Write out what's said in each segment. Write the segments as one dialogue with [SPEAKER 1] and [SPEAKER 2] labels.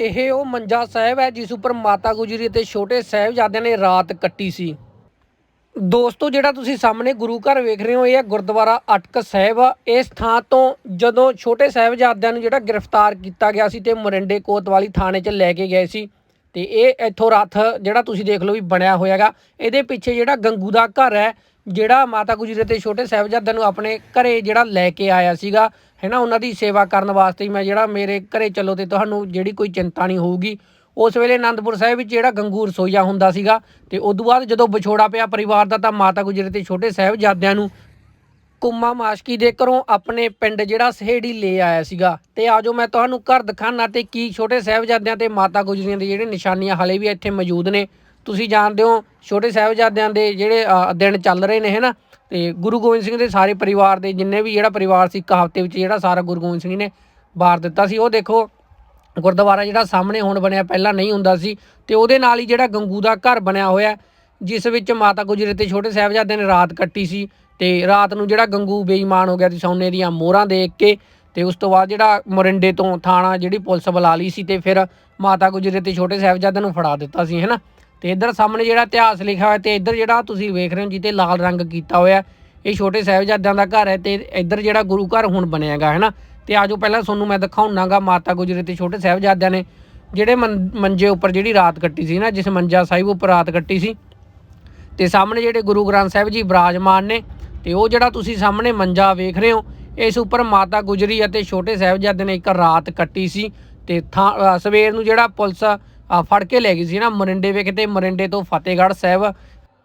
[SPEAKER 1] ਇਹ ਉਹ ਮੰਜਾ ਸਾਹਿਬ ਹੈ ਜਿਸ ਉੱਪਰ ਮਾਤਾ ਗੁਜਰੀ ਅਤੇ ਛੋਟੇ ਸਾਹਿਬਜ਼ਾਦਿਆਂ ਨੇ ਰਾਤ ਕੱਟੀ ਸੀ। ਦੋਸਤੋ, ਜਿਹੜਾ ਤੁਸੀਂ ਸਾਹਮਣੇ ਗੁਰੂ ਘਰ ਵੇਖ ਰਹੇ ਹੋ, ਇਹ ਹੈ ਗੁਰਦੁਆਰਾ ਅਟਕ ਸਾਹਿਬ। ਇਸ ਥਾਂ ਤੋਂ ਜਦੋਂ ਛੋਟੇ ਸਾਹਿਬਜ਼ਾਦਿਆਂ ਨੂੰ ਜਿਹੜਾ ਗ੍ਰਿਫਤਾਰ ਕੀਤਾ ਗਿਆ ਸੀ ਤੇ ਮੋਰਿੰਡੇ ਕੋਤਵਾਲੀ ਥਾਣੇ 'ਚ ਲੈ ਕੇ ਗਏ ਸੀ ਤੇ ਇਹ ਇੱਥੋਂ ਰੱਥ ਜਿਹੜਾ ਤੁਸੀਂ ਦੇਖ ਲਓ ਵੀ ਬਣਿਆ ਹੋਇਆਗਾ। ਇਹਦੇ ਪਿੱਛੇ ਜਿਹੜਾ ਗੰਗੂ ਦਾ ਘਰ ਹੈ ਜਿਹੜਾ ਮਾਤਾ ਗੁਜਰੀ ਤੇ ਛੋਟੇ ਸਾਹਿਬਜ਼ਾਦਿਆਂ ਨੂੰ ਆਪਣੇ ਘਰੇ ਜਿਹੜਾ ਲੈ ਕੇ ਆਇਆ ਸੀਗਾ ਹੈਨਾ ਉਹਨਾਂ ਦੀ ਸੇਵਾ ਕਰਨ ਵਾਸਤੇ ਮੈਂ ਜਿਹੜਾ ਮੇਰੇ ਘਰੇ ਚੱਲੋ ਤੇ ਤੁਹਾਨੂੰ ਜਿਹੜੀ ਕੋਈ ਚਿੰਤਾ ਨਹੀਂ ਹੋਊਗੀ। ਉਸ ਵੇਲੇ ਆਨੰਦਪੁਰ ਸਾਹਿਬ ਵਿੱਚ ਜਿਹੜਾ ਗੰਗੂ ਰਸੋਈਆ ਹੁੰਦਾ ਸੀਗਾ ਤੇ ਤੋਂ ਬਾਅਦ ਜਦੋਂ ਵਿਛੋੜਾ ਪਿਆ ਪਰਿਵਾਰ ਦਾ ਤਾਂ ਮਾਤਾ ਗੁਜਰੀ ਤੇ ਛੋਟੇ ਸਾਹਿਬਜ਼ਾਦਿਆਂ ਨੂੰ ਕੁੰਮਾ ਮਾਸ਼ਕੀ ਦੇ ਘਰੋਂ ਆਪਣੇ ਪਿੰਡ ਜਿਹੜਾ ਸਹੇੜੀ ਲੈ ਆਇਆ ਸੀਗਾ। ਤੇ ਆਜੋ ਮੈਂ ਤੁਹਾਨੂੰ ਘਰ ਦਿਖਾਣਾ ਤੇ ਕੀ ਛੋਟੇ ਸਾਹਿਬਜ਼ਾਦਿਆਂ ਤੇ ਮਾਤਾ ਗੁਜਰੀਆਂ ਦੇ ਜਿਹੜੇ ਨਿਸ਼ਾਨੀਆਂ ਹਲੇ ਵੀ ਇੱਥੇ ਮੌਜੂਦ ਨੇ। ਤੁਸੀਂ ਜਾਣਦੇ ਹੋ ਛੋਟੇ ਸਾਹਿਬਜ਼ਾਦਿਆਂ ਦੇ ਜਿਹੜੇ ਦਿਨ ਚੱਲ ਰਹੇ ਨੇ, ਹੈਨਾ? ਤੇ ਗੁਰੂ ਗੋਬਿੰਦ ਸਿੰਘ ਦੇ ਸਾਰੇ ਪਰਿਵਾਰ ਦੇ ਜਿੰਨੇ ਵੀ ਜਿਹੜਾ ਪਰਿਵਾਰ ਸੀ, ਇੱਕ ਹਫ਼ਤੇ ਵਿੱਚ ਜਿਹੜਾ ਸਾਰਾ ਗੁਰੂ ਗੋਬਿੰਦ ਸਿੰਘ ਨੇ ਵਾਰ ਦਿੱਤਾ ਸੀ। ਉਹ ਦੇਖੋ, ਗੁਰਦੁਆਰਾ ਜਿਹੜਾ ਸਾਹਮਣੇ ਹੁਣ ਬਣਿਆ, ਪਹਿਲਾਂ ਨਹੀਂ ਹੁੰਦਾ ਸੀ ਤੇ ਉਹਦੇ ਨਾਲ ਹੀ ਜਿਹੜਾ ਗੰਗੂ ਦਾ ਘਰ ਬਣਿਆ ਹੋਇਆ, ਜਿਸ ਵਿੱਚ ਮਾਤਾ ਗੁਜਰੇ ਤੇ ਛੋਟੇ ਸਾਹਿਬਜ਼ਾਦੇ ਨੇ ਰਾਤ ਕੱਟੀ ਸੀ ਤੇ ਰਾਤ ਨੂੰ ਜਿਹੜਾ ਗੰਗੂ ਬੇਈਮਾਨ ਹੋ ਗਿਆ ਸੀ, ਸੋਨੇ ਦੀਆਂ ਮੋਹਰਾਂ ਦੇਖ ਕੇ ਤੇ ਉਸ ਤੋਂ ਬਾਅਦ ਜਿਹੜਾ ਮੋਰਿੰਡੇ ਤੋਂ ਥਾਣਾ ਜਿਹੜੀ ਪੁਲਿਸ ਬੁਲਾ ਲਈ ਸੀ ਤੇ ਫਿਰ ਮਾਤਾ ਗੁਜਰੇ ਤੇ ਛੋਟੇ ਸਾਹਿਬਜ਼ਾਦਿਆਂ ਨੂੰ ਫੜਾ ਦਿੱਤਾ ਸੀ, ਹੈਨਾ? ਤੇ ਇੱਧਰ ਸਾਹਮਣੇ ਜਿਹੜਾ ਇਤਿਹਾਸ ਲਿਖਿਆ ਹੋਇਆ ਤੇ ਇੱਧਰ ਜਿਹੜਾ ਤੁਸੀਂ ਵੇਖ ਰਹੇ ਹੋ ਜਿੱਤੇ ਲਾਲ ਰੰਗ ਕੀਤਾ ਹੋਇਆ ਇਹ ਛੋਟੇ ਸਾਹਿਬਜ਼ਾਦਿਆਂ ਦਾ ਘਰ ਹੈ ਤੇ ਇੱਧਰ ਜਿਹੜਾ ਗੁਰੂ ਘਰ ਹੁਣ ਬਣਿਆਗਾ ਹੈਨਾ ਤੇ ਆਜੋ ਪਹਿਲਾਂ ਤੁਹਾਨੂੰ ਮੈਂ ਦਿਖਾਉਣਾਗਾ ਮਾਤਾ ਗੁਜਰੀ ਤੇ ਛੋਟੇ ਸਾਹਿਬਜ਼ਾਦਿਆਂ ਨੇ ਜਿਹੜੇ ਮੰ- ਮੰਜੇ ਉੱਪਰ ਜਿਹੜੀ ਰਾਤ ਕੱਟੀ ਸੀ ਨਾ, ਜਿਸ ਮੰਜਾ ਸਾਹਿਬ ਉੱਪਰ ਰਾਤ ਕੱਟੀ ਸੀ। ਤੇ ਸਾਹਮਣੇ ਜਿਹੜੇ ਗੁਰੂ ਗ੍ਰੰਥ ਸਾਹਿਬ ਜੀ ਬਿਰਾਜਮਾਨ ਨੇ, ਤੇ ਉਹ ਜਿਹੜਾ ਤੁਸੀਂ ਸਾਹਮਣੇ ਮੰਜਾ ਵੇਖ ਰਹੇ ਹੋ, ਇਸ ਉੱਪਰ ਮਾਤਾ ਗੁਜਰੀ ਅਤੇ ਛੋਟੇ ਸਾਹਿਬਜ਼ਾਦੇ ਨੇ ਇੱਕ ਰਾਤ ਕੱਟੀ ਸੀ। ਤੇ ਥਾਂ- ਸਵੇਰ ਨੂੰ ਜਿਹੜਾ ਪੁਲਿਸ ਫੜ ਕੇ ਲੈ ਗਈ ਸੀ ਨਾ ਮਰਿੰਡੇ ਵਿਖੇ ਤੇ ਮਰਿੰਡੇ ਤੋਂ ਫਤਿਹਗੜ੍ਹ ਸਾਹਿਬ।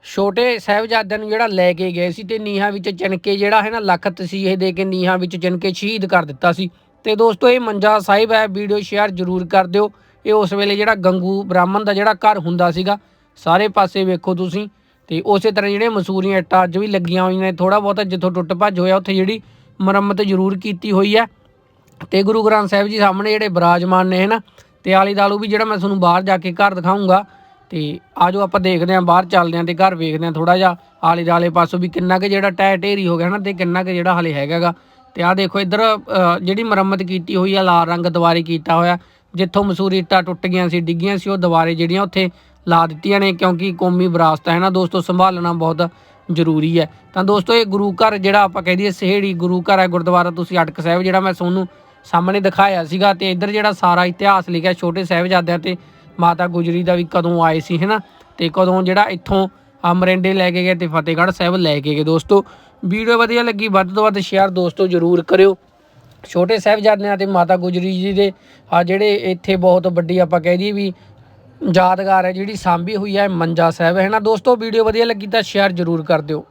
[SPEAKER 1] ਛੋਟੇ ਸਾਹਿਬਜ਼ਾਦਿਆਂ ਨੂੰ ਜਿਹੜਾ ਲੈ ਕੇ ਗਏ ਸੀ ਤੇ ਨੀਹਾਂ ਵਿੱਚ ਚਿਣਕੇ ਜਿਹੜਾ ਹੈ ਨਾ ਲੱਖ ਤਸੀਹੇ ਦੇ ਕੇ ਨੀਹਾਂ ਵਿੱਚ ਚਿਣਕੇ ਸ਼ਹੀਦ ਕਰ ਦਿੱਤਾ ਸੀ। ਤੇ ਦੋਸਤੋ, ਇਹ ਮੰਜਾ ਸਾਹਿਬ ਹੈ, ਵੀਡੀਓ ਸ਼ੇਅਰ ਜ਼ਰੂਰ ਕਰ ਦਿਓ। ਇਹ ਉਸ ਵੇਲੇ ਜਿਹੜਾ ਗੰਗੂ ਬ੍ਰਾਹਮਣ ਦਾ ਜਿਹੜਾ ਘਰ ਹੁੰਦਾ ਸੀਗਾ, ਸਾਰੇ ਪਾਸੇ ਵੇਖੋ ਤੁਸੀਂ। ਤੇ ਉਸੇ ਤਰ੍ਹਾਂ ਜਿਹੜੇ ਮਸੂਰੀਆਂ ਇੱਟਾਂ ਅੱਜ ਵੀ ਲੱਗੀਆਂ ਹੋਈਆਂ ਨੇ ਥੋੜਾ ਬਹੁਤਾ ਜਿੱਥੋਂ ਟੁੱਟ ਭੱਜ ਹੋਇਆ, ਉੱਥੇ ਜਿਹੜੀ ਮੁਰੰਮਤ ਜ਼ਰੂਰ ਕੀਤੀ ਹੋਈ ਹੈ। ਤੇ ਗੁਰੂ ਗ੍ਰੰਥ ਸਾਹਿਬ ਜੀ ਸਾਹਮਣੇ ਜਿਹੜੇ ਬਿਰਾਜਮਾਨ ਨੇ ਹਨਾ ਤੇ ਆਲੀ ਦਾਲੂ ਵੀ ਜਿਹੜਾ ਮੈਂ ਤੁਹਾਨੂੰ ਬਾਹਰ ਜਾ ਕੇ ਘਰ ਦਿਖਾਉਂਗਾ ਤੇ ਆਜੋ ਆਪਾਂ ਦੇਖਦੇ ਆਂ ਬਾਹਰ ਚੱਲਦੇ ਆਂ ਤੇ ਘਰ ਵੇਖਦੇ ਆਂ ਥੋੜਾ ਜਿਹਾ। ਆਲੇ ਦਾਲੇ ਪਾਸੋਂ ਵੀ ਕਿੰਨਾ ਕੁ ਜਿਹੜਾ ਟੈ ਢੇਰੀ ਹੋ ਗਿਆ ਨਾ ਤੇ ਕਿੰਨਾ ਕੁ ਜਿਹੜਾ ਹਲੇ ਹੈਗਾਗਾ। ਤੇ ਆਹ ਦੇਖੋ ਇੱਧਰ ਜਿਹੜੀ ਮੁਰੰਮਤ ਕੀਤੀ ਹੋਈ ਆ, ਲਾਲ ਰੰਗ ਦੁਬਾਰੇ ਕੀਤਾ ਹੋਇਆ। ਜਿੱਥੋਂ ਮਸੂਰੀ ਇੱਟਾਂ ਟੁੱਟ ਗਈਆਂ ਸੀ, ਡਿੱਗੀਆਂ ਸੀ, ਉਹ ਦੁਬਾਰੇ ਜਿਹੜੀਆਂ ਉੱਥੇ ਲਾ ਦਿੱਤੀਆਂ ਨੇ ਕਿਉਂਕਿ ਕੌਮੀ ਵਿਰਾਸਤ ਹੈ ਨਾ ਦੋਸਤੋ, ਸੰਭਾਲਣਾ ਬਹੁਤ ਜ਼ਰੂਰੀ ਹੈ। ਤਾਂ ਦੋਸਤੋ, ਇਹ ਗੁਰੂ ਘਰ ਜਿਹੜਾ ਆਪਾਂ ਕਹਿ ਦਈਏ, ਸਹੇੜੀ ਗੁਰੂ ਘਰ ਹੈ ਗੁਰਦੁਆਰਾ ਤੁਸੀਂ ਅਟਕ ਸਾਹਿਬ ਜਿਹੜਾ ਮੈਂ ਤੁਹਾਨੂੰ ਸਾਹਮਣੇ ਦਿਖਾਇਆ ਸੀਗਾ ਤੇ ਇੱਧਰ ਜਿਹੜਾ ਸਾਰਾ ਇਤਿਹਾਸ ਲਿਖਿਆ ਛੋਟੇ ਸਾਹਿਬਜ਼ਾਦਿਆਂ ਤੇ ਮਾਤਾ ਗੁਜਰੀ ਦਾ ਵੀ ਕਦੋਂ ਆਏ ਸੀ, ਹੈਨਾ? ਤੇ ਕਦੋਂ ਜਿਹੜਾ ਇੱਥੋਂ ਅਮਰਿੰਡੇ ਲੈ ਕੇ ਗਏ ਤੇ ਫਤਿਹਗੜ੍ਹ ਸਾਹਿਬ ਲੈ ਕੇ ਗਏ ਦੋਸਤੋ। ਵੀਡੀਓ ਵਧੀਆ ਲੱਗੀ, ਵੱਧ ਤੋਂ ਵੱਧ ਸ਼ੇਅਰ ਦੋਸਤੋ ਜਰੂਰ ਕਰਿਓ। ਛੋਟੇ ਸਾਹਿਬਜ਼ਾਦਿਆਂ ਤੇ ਮਾਤਾ ਗੁਜਰੀ ਜੀ ਦੇ ਆ ਜਿਹੜੇ ਇੱਥੇ ਬਹੁਤ ਵੱਡੀ ਆਪਾਂ ਕਹਿ ਦਈਏ ਵੀ ਯਾਦਗਾਰ ਹੈ, ਜਿਹੜੀ ਸਾਂਭੀ ਹੋਈ ਹੈ ਮੰਜਾ ਸਾਹਿਬ, ਹੈ ਨਾ? ਦੋਸਤੋ, ਵੀਡੀਓ ਵਧੀਆ ਲੱਗੀ ਤਾਂ ਸ਼ੇਅਰ ਜਰੂਰ ਕਰ ਦਿਓ।